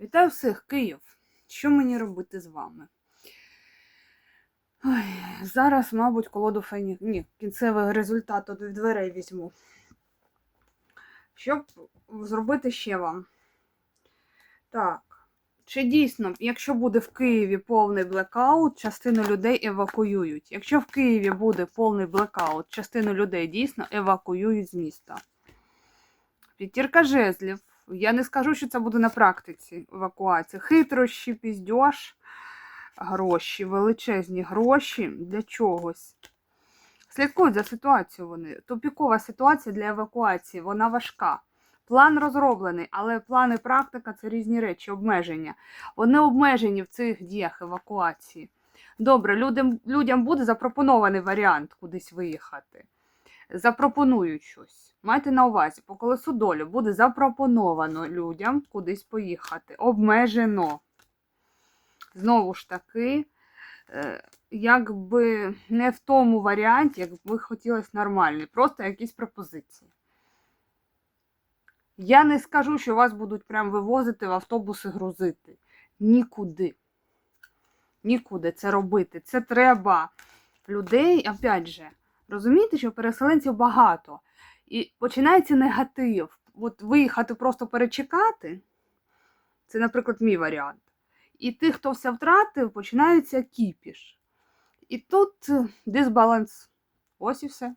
Вітаю всіх, Київ. Що мені робити з вами? Ой, зараз, мабуть, колоду фені... Ні, кінцевий результат від дверей візьму. Щоб зробити ще вам. Так. Чи дійсно, якщо буде в Києві повний блекаут, частину людей евакуюють? Якщо в Києві буде повний блекаут, частину людей дійсно евакуюють з міста. П'ятірка жезлів. Я не скажу, що це буде на практиці евакуація. Хитрощі, піздьош, гроші, величезні гроші для чогось. Слідкують за ситуацією вони. Тупікова ситуація для евакуації, вона важка. План розроблений, але план і практика це різні речі, обмеження. Вони обмежені в цих діях евакуації. Добре, людям, людям буде запропонований варіант кудись виїхати. Запропонують щось. Майте на увазі, по колесу долі буде запропоновано людям кудись поїхати. Обмежено. Знову ж таки, е, якби не в тому варіанті, як би хотілося нормальний, просто якісь пропозиції. Я не скажу, що вас будуть прям вивозити в автобуси грузити. Нікуди. Нікуди це робити. Це треба людей, опять же, розумієте, що переселенців багато. І починається негатив. От виїхати просто перечекати. Це, наприклад, мій варіант. І тих, хто все втратив, починається кіпіш. І тут дисбаланс. Ось і все.